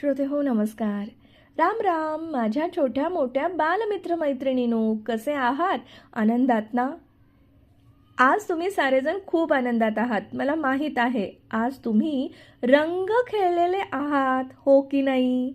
श्रोते हो नमस्कार. राम राम माझ्या छोट्या मोठ्या बालमित्र मैत्रिणीनो कसे आहात? आनंदात ना? आज तुम्ही सारेजण खूप आनंदात आहात मला माहीत आहे. आज तुम्ही रंग खेळलेले आहात हो की नाही?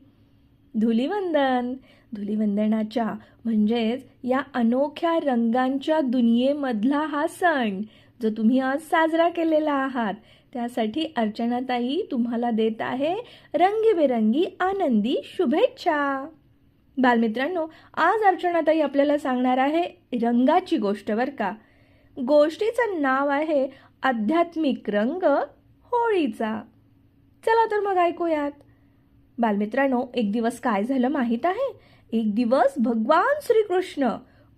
धुलिवंदन धुलिवंदनाच्या म्हणजेच या अनोख्या रंगांच्या दुनियेमधला हा सण जो तुम्ही आज साजरा केलेला आहात त्यासाठी अर्चनाताई तुम्हाला देत आहे रंगीबेरंगी आनंदी शुभेच्छा. बालमित्रांनो आज अर्चनाताई आपल्याला सांगणार आहे रंगाची गोष्ट बर का. गोष्टीचं नाव आहे आध्यात्मिक रंग होळीचा. चला तर मग ऐकूयात. बालमित्रांनो एक दिवस काय झालं माहीत आहे? एक दिवस भगवान श्रीकृष्ण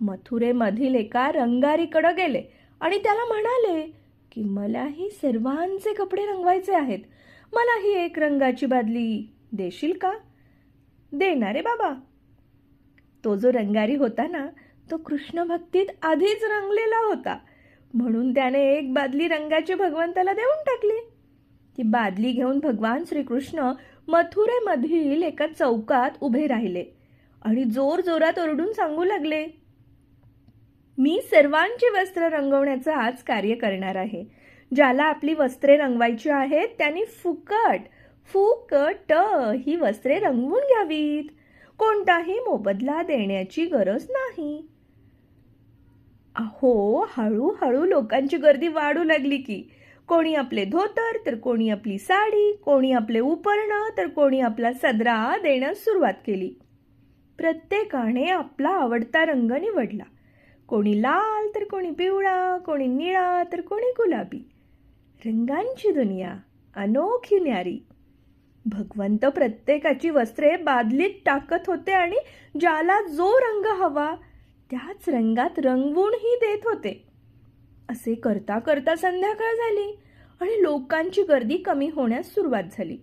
मथुरेमधील एका रंगारीकडं गेले आणि त्याला म्हणाले की मलाही सर्वांचे कपडे रंगवायचे आहेत. मलाही एक रंगाची बादली देशील का? देणारे बाबा. तो जो रंगारी होता ना तो कृष्ण भक्तीत आधीच रंगलेला होता. म्हणून त्याने एक बादली रंगाची भगवंताला देऊन टाकली. ती बादली घेऊन भगवान श्रीकृष्ण मथुरेमधील एका चौकात उभे राहिले आणि जोर जोरात ओरडून सांगू लागले मी सर्वांची वस्त्र रंगवण्याचं आज कार्य करणार आहे. ज्याला आपली वस्त्रे रंगवायची आहेत त्यांनी फुकट फुकट ही वस्त्रे रंगवून घ्यावीत. कोणताही मोबदला देण्याची गरज नाही. अहो हळूहळू लोकांची गर्दी वाढू लागली की कोणी आपले धोतर तर कोणी आपली साडी कोणी आपले उपरणं तर कोणी आपला सदरा देण्यास सुरुवात केली. प्रत्येकाने आपला आवडता रंग निवडला. कोणी लाल तर कोणी पिवळा कोणी निळा तर कोणी गुलाबी. रंगांची दुनिया अनोखी न्यारी. भगवंत प्रत्येकाची वस्त्रे बादलीत टाकत होते आणि ज्याला जो रंग हवा त्याच रंगात रंगवूनही देत होते. असे करता करता संध्याकाळ झाली आणि लोकांची गर्दी कमी होण्यास सुरुवात झाली.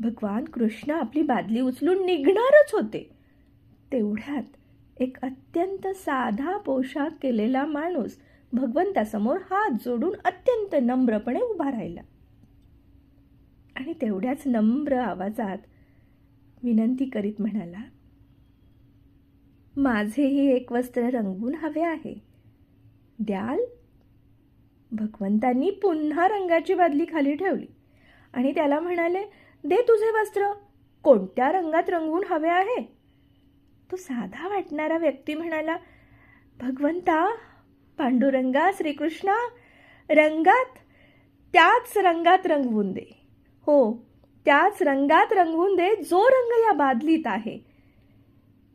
भगवान कृष्ण आपली बादली उचलून निघणारच होते. तेवढ्यात एक अत्यंत साधा पोशाख केलेला माणूस भगवंतासमोर हात जोडून अत्यंत नम्रपणे उभा राहिला. आणि तेवढ्याच नम्र आवाजात विनंती करीत म्हणाला माझेही एक वस्त्र रंगवून हवे आहे. द्याल? भगवंतांनी पुन्हा रंगाची बादली खाली ठेवली आणि त्याला म्हणाले दे तुझे वस्त्र. कोणत्या रंगात रंगवून हवे आहे? तो साधा वाटणारा व्यक्ती म्हणाला भगवंता पांडुरंगा श्रीकृष्णा रंगात त्याच रंगात रंगवून दे. हो त्याच रंगात रंगवून दे जो रंग या बादलीत आहे.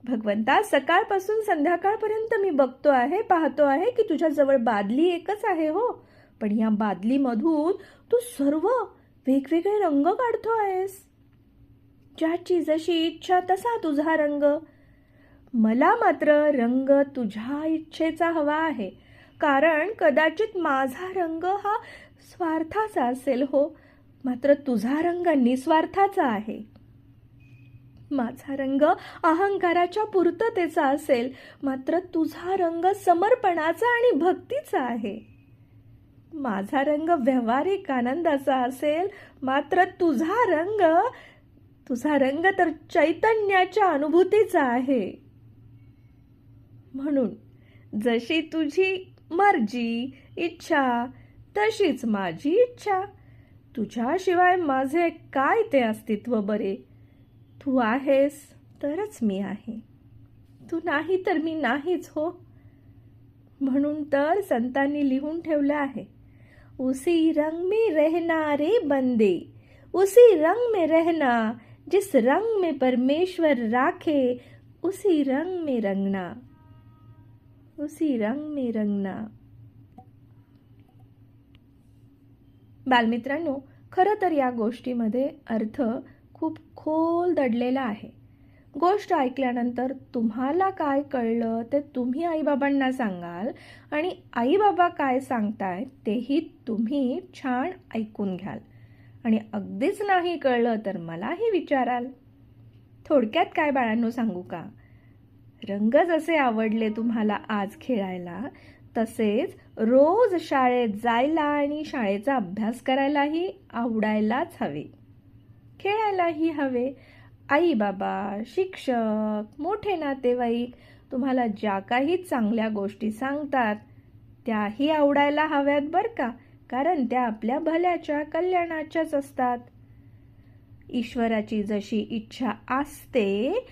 भगवंता सकाळपासून संध्याकाळपर्यंत मी बघतो आहे पाहतो आहे की तुझ्याजवळ बादली एकच आहे हो. पण या बादलीमधून तू सर्व वेगवेगळे रंग काढतो आहेस. ज्याची जशी इच्छा तसा तुझा रंग. मला मात्र रंग तुझ्या इच्छेचा हवा आहे. कारण कदाचित माझा रंग हा स्वार्थाचा असेल हो. मात्र तुझा रंग निस्वार्थाचा आहे. माझा रंग अहंकाराच्या पूर्ततेचा असेल. मात्र तुझा रंग समर्पणाचा आणि भक्तीचा आहे. माझा रंग व्यावहारिक आनंदाचा असेल. मात्र तुझा रंग तुझा रंग तर चैतन्याच्या अनुभूतीचा आहे. म्हणून जशी तुझी मर्जी इच्छा तशीच माझी इच्छा. तुझ्याशिवाय माझे काय ते अस्तित्व बरे? तू आहेस तरच मी आहे. तू नाही तर मी नाहीच हो. म्हणून तर संतांनी लिहून ठेवलं आहे. उसी रंग में रहना रे बंदे उसी रंग में रहना जिस रंग में परमेश्वर राखे उसी रंग में रंगना. उसी रंग में रंगना बालमित्रांनो खरं तर या गोष्टीमध्ये अर्थ खूप खोल दडलेला आहे. गोष्ट ऐकल्यानंतर तुम्हाला काय कळलं ते तुम्ही आईबाबांना सांगाल आणि आईबाबा काय सांगतायत तेही तुम्ही छान ऐकून घ्याल. आणि अगदीच नाही कळलं तर मलाही विचाराल. थोडक्यात काय बाळांनो सांगू का? रंग जसे आवडले तुम्हाला आज खेळायला तसेच रोज शाळेत जायला आणि शाळेचा अभ्यास करायलाही आवडायलाच हवे. खेळायलाही हवे. आई बाबा शिक्षक मोठे नातेवाईक तुम्हाला ज्या काही चांगल्या गोष्टी सांगतात त्याही आवडायला हव्यात बरं का? कारण त्या आपल्या भल्याच्या कल्याणाच्याच असतात. ईश्वराची जशी इच्छा असते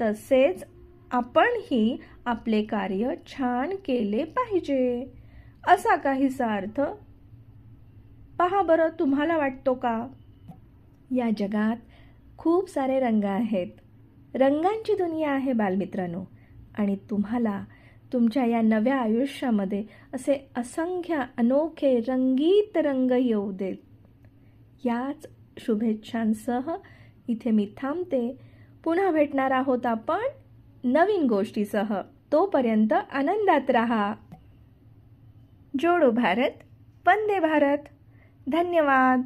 तसेच आपणही आपले कार्य छान केले पाहिजे. असा काहीसा अर्थ पहा बरं तुम्हाला वाटतो का? या जगात खूप सारे रंग आहेत. रंगांची दुनिया आहे बालमित्रांनो. आणि तुम्हाला तुमच्या या नव्या आयुष्यामध्ये असे असंख्य अनोखे रंगीत रंग येऊ देत. याच शुभेच्छांसह इथे मी थांबते. पुन्हा भेटणार आहोत आपण नवीन गोष्टीसह तोपर्यंत आनंदात रहा. जोडो भारत वंदे भारत. धन्यवाद.